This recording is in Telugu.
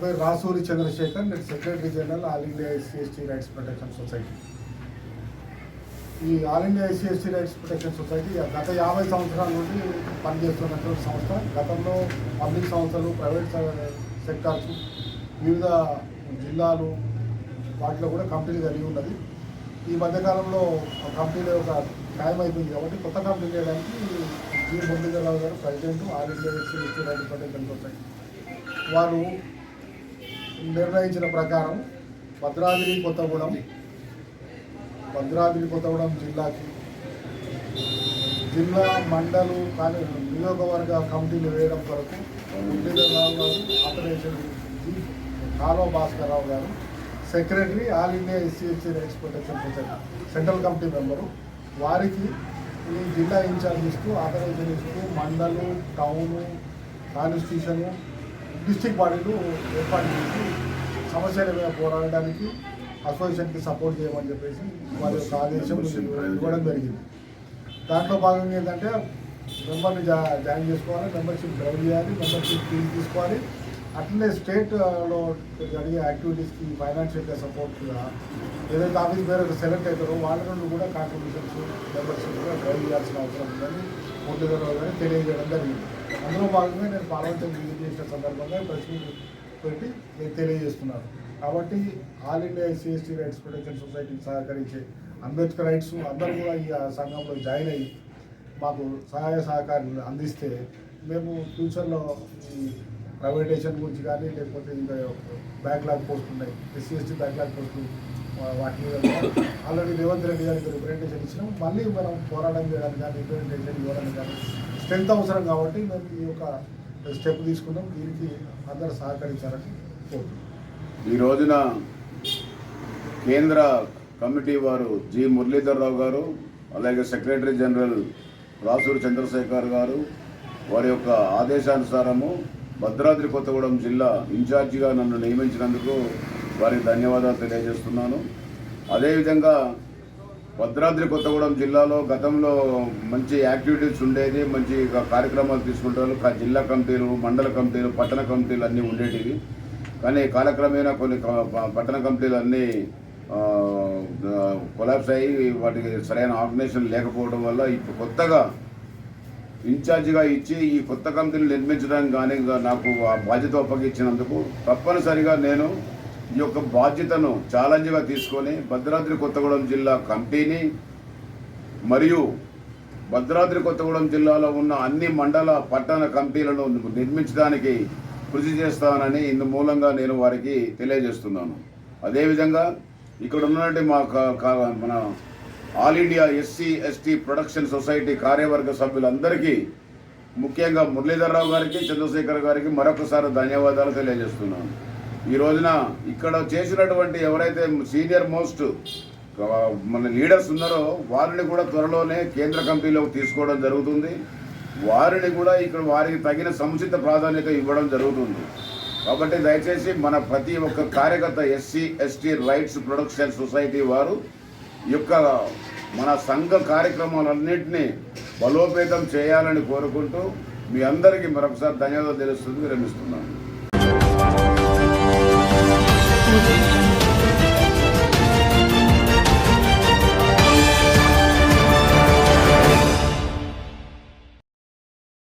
పేరు రాసూరి చంద్రశేఖర్ నేను secretary general all India SC rights protection society. ఈ all India SC ST rights protection society గత యాభై సంవత్సరాల నుండి పనిచేస్తున్నటువంటి సంస్థ. గతంలో పబ్లిక్ సంస్థలు ప్రైవేట్ సెక్టార్స్ వివిధ జిల్లాలు వాటిలో కూడా కంపెనీ కలిగి ఉన్నది. ఈ మధ్యకాలంలో ఆ కంపెనీ ఒక ఖాయం అయిపోయింది కాబట్టి కొత్త కంపెనీ చేయడానికి జి. మురళీధరరావు గారు president all India SC ST rights protection society. వారు నిర్ణయించిన ప్రకారం భద్రాద్రి కొత్తగూడెం భద్రాద్రి కొత్తగూడెం జిల్లాకి జిల్లా మండలు కానీ నియోజకవర్గ కమిటీలు వేయడం కొరకు మురళీధరరావు గారు ఆపరేషన్ జి కాలువ గారు secretary all India SC SC rights protection society central committee member వారికి ఈ జిల్లా ఇన్ఛార్జ్ ఇస్తూ ఆపరేషన్ ఇస్తూ మండలు టౌను కాన్స్టిట్యూషను డిస్టిక్ బాడీలు ఏర్పాటు చేసి సమస్యల మీద పోరాడడానికి అసోసియేషన్కి సపోర్ట్ చేయమని చెప్పేసి వారి యొక్క ఆదేశం ఇవ్వడం జరిగింది. దాంట్లో భాగంగా ఏంటంటే మెంబర్ని జా జాయిన్ చేసుకోవాలి మెంబర్షిప్ డ్రైవ్ చేయాలి మెంబర్షిప్ ఫీజు తీసుకోవాలి. అట్లనే స్టేట్లో జరిగే యాక్టివిటీస్కి ఫైనాన్షియల్గా సపోర్ట్గా ఏదైతే ఆఫీస్ పేరు సెలెక్ట్ అవుతారో వాళ్ళ నుండి కూడా కాంట్రిబ్యూషన్స్ మెంబర్షిప్ కూడా డ్రైవ్ చేయాల్సిన అవసరం ఉందని ముందుగా తెలియజేయడం జరిగింది. అందులో భాగంగా నేను పార్లమెంట్ విజిట్ చేసిన సందర్భంగా ప్రెస్ మీట్ పెట్టి నేను తెలియజేస్తున్నాను. కాబట్టి all India SC rights protection సొసైటీకి సహకరించే అంబేద్కర్ రైట్స్ అందరూ కూడా ఈ సంఘంలో జాయిన్ అయ్యి మాకు సహాయ సహకారాలు అందిస్తే మేము ఫ్యూచర్లో ఈ ప్రైవేటేషన్ గురించి కానీ లేకపోతే ఇంకా బ్యాక్లాగ్ పోస్ట్ ఉన్నాయి ఎస్సీ ఎస్టీ బ్యాక్లాగ్ పోస్టులు వాటి మీద ఆల్రెడీ రేవంత్ రెడ్డి గారికి రిప్రజెంటేషన్ ఇచ్చినాం. మళ్ళీ మనం పోరాటం చేయడానికి కానీ రిప్రజెంటేషన్ ఇవ్వడానికి కానీ స్ట్రెంత్ అవసరం కాబట్టి మేము ఈ యొక్క స్టెప్ తీసుకున్నాం. దీనికి అందరూ సహకరించాలని కోరుతున్నాం. ఈ రోజున కేంద్ర కమిటీ వారు జి మురళీధర్రావు గారు అలాగే సెక్రటరీ జనరల్ రాసూరు చంద్రశేఖర్ గారు వారి యొక్క ఆదేశానుసారము భద్రాద్రి కొత్తగూడెం జిల్లా ఇన్ఛార్జిగా నన్ను నియమించినందుకు వారికి ధన్యవాదాలు తెలియజేస్తున్నాను. అదేవిధంగా భద్రాద్రి కొత్తగూడెం జిల్లాలో గతంలో మంచి యాక్టివిటీస్ ఉండేది మంచి కార్యక్రమాలు తీసుకుంటారు. జిల్లా కమిటీలు మండల కమిటీలు పట్టణ కమిటీలు అన్నీ ఉండేటివి. కానీ కాలక్రమేణా కొన్ని పట్టణ కమిటీలు అన్నీ కొలాప్స్ అయ్యి వాటికి సరైన ఆర్గనైజేషన్ లేకపోవడం వల్ల ఇప్పుడు కొత్తగా ఇన్ఛార్జిగా ఇచ్చి ఈ కొత్త కంపెనీలు నిర్మించడానికి కానీ ఇంకా నాకు ఆ బాధ్యత అప్పగించినందుకు తప్పనిసరిగా నేను ఈ యొక్క బాధ్యతను ఛాలెంజ్గా తీసుకొని భద్రాద్రి కొత్తగూడెం జిల్లా కమిటీని మరియు భద్రాద్రి కొత్తగూడెం జిల్లాలో ఉన్న అన్ని మండల పట్టణ కమిటీలను నిర్మించడానికి కృషి చేస్తానని ఇందు మూలంగా నేను వారికి తెలియజేస్తున్నాను. అదేవిధంగా ఇక్కడ ఉన్నటువంటి మా మన all India SC ST production society కార్యవర్గ సభ్యులందరికీ ముఖ్యంగా మురళీధరరావు గారికి చంద్రశేఖర్ గారికి మరొకసారి ధన్యవాదాలు తెలియజేస్తున్నాను. ఈ రోజున ఇక్కడ చేసినటువంటి ఎవరైతే సీనియర్ మోస్ట్ మన లీడర్స్ ఉన్నారో వారిని కూడా త్వరలోనే కేంద్ర కమిటీలోకి తీసుకోవడం జరుగుతుంది. వారిని కూడా ఇక్కడ వారికి తగిన సముచిత ప్రాధాన్యత ఇవ్వడం జరుగుతుంది. కాబట్టి దయచేసి మన ప్రతి ఒక్క కార్యకర్త SC ST rights production society వారు యొక్క మన సంఘ కార్యక్రమాలన్నింటినీ బలోపేతం చేయాలని కోరుకుంటూ మీ అందరికీ మరొకసారి ధన్యవాదాలు తెలుస్తుంది విరమిస్తున్నాను. Thank you.